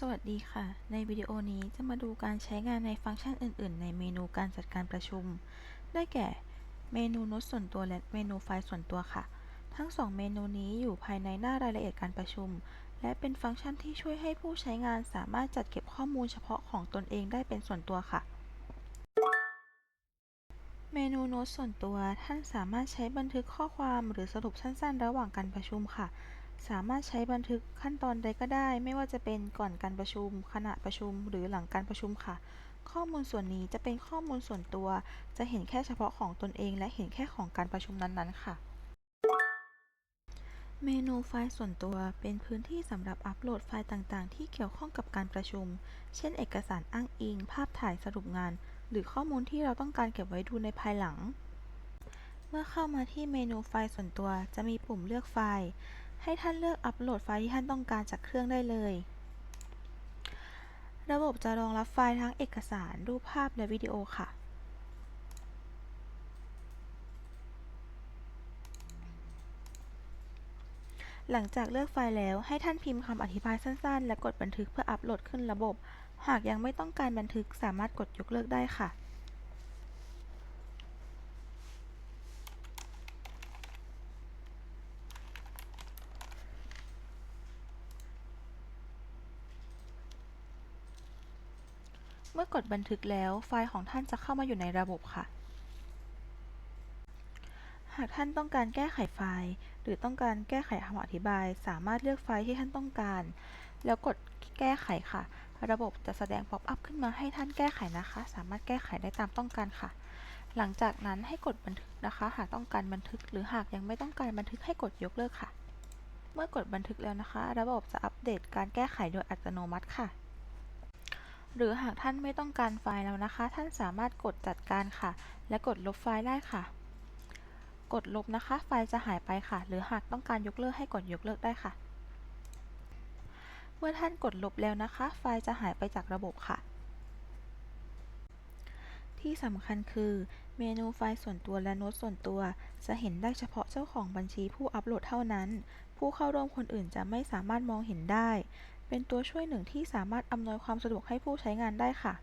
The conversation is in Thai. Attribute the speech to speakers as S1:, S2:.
S1: สวัสดีค่ะ ในวิดีโอนี้จะมาดูการใช้งานในฟังก์ชันอื่น ๆ ในเมนูการจัดการประชุม ได้แก่ เมนูโน้ตส่วนตัวและเมนูไฟล์ส่วนตัวค่ะ ทั้งสองเมนูนี้อยู่ภายในหน้ารายละเอียดการประชุม และเป็นฟังก์ชันที่ช่วยให้ผู้ใช้งานสามารถจัดเก็บข้อมูลเฉพาะของตนเองได้เป็นส่วนตัวค่ะ เมนูโน้ตส่วนตัวท่านสามารถใช้บันทึกข้อความหรือสรุปสั้น ๆ ระหว่างการประชุมค่ะ สามารถใช้บันทึกขั้นตอนใดก็ได้ ไม่ว่าจะเป็นก่อนการประชุม ขณะประชุม หรือหลังการประชุมค่ะ ข้อมูลส่วนนี้จะเป็นข้อมูลส่วนตัว จะเห็นแค่เฉพาะของตนเอง และเห็นแค่ของการประชุมนั้นๆ ค่ะ เมนูไฟล์ส่วนตัวเป็นพื้นที่สำหรับอัปโหลดไฟล์ต่างๆ ที่เกี่ยวข้องกับการประชุม เช่น เอกสารอ้างอิง ภาพถ่ายสรุปงาน หรือข้อมูลที่เราต้องการเก็บไว้ดูในภายหลัง เมื่อเข้ามาที่เมนูไฟล์ส่วนตัว จะมีปุ่มเลือกไฟล์ ให้ท่านเลือกอัปโหลดไฟล์ที่ท่านต้องการจากเครื่องได้เลย ระบบจะรองรับไฟล์ทั้งเอกสาร รูปภาพ และวิดีโอค่ะ หลังจากเลือกไฟล์แล้วให้ท่านพิมพ์คำอธิบายสั้น ๆ และกดบันทึกเพื่ออัปโหลดขึ้นระบบ หากยังไม่ต้องการบันทึกสามารถกดยกเลิกได้ค่ะ เมื่อกดบันทึกแล้วไฟล์ของท่านจะเข้ามาอยู่ในระบบค่ะ หากท่านต้องการแก้ไขไฟล์ หรือต้องการแก้ไขคำอธิบาย สามารถเลือกไฟล์ที่ท่านต้องการ แล้วกดแก้ไขค่ะ ระบบจะแสดงป๊อปอัพขึ้นมาให้ท่านแก้ไขนะคะ สามารถแก้ไขได้ตามต้องการค่ะ หลังจากนั้นให้กดบันทึกนะคะ หากต้องการบันทึก หรือหากยังไม่ต้องการบันทึกให้กดยกเลิกค่ะ เมื่อกดบันทึกแล้วนะคะ ระบบจะอัปเดตการแก้ไขโดยอัตโนมัติค่ะ หรือหากท่านไม่ต้องการไฟล์แล้วนะคะ ท่านสามารถกดจัดการค่ะ และกดลบไฟล์ได้ค่ะ กดลบนะคะ ไฟล์จะหายไปค่ะ หรือหากต้องการยกเลิกให้กดยกเลิกได้ค่ะ เมื่อท่านกดลบแล้วนะคะ ไฟล์จะหายไปจากระบบค่ะ ที่สำคัญคือ เมนูไฟล์ส่วนตัวและโน้ตส่วนตัว จะเห็นได้เฉพาะเจ้าของบัญชีผู้อัปโหลดเท่านั้น ผู้เข้าร่วมคนอื่นจะไม่สามารถมองเห็นได้ เป็นตัวช่วยหนึ่งที่สามารถอำนวยความสะดวกให้ผู้ใช้งานได้ค่ะ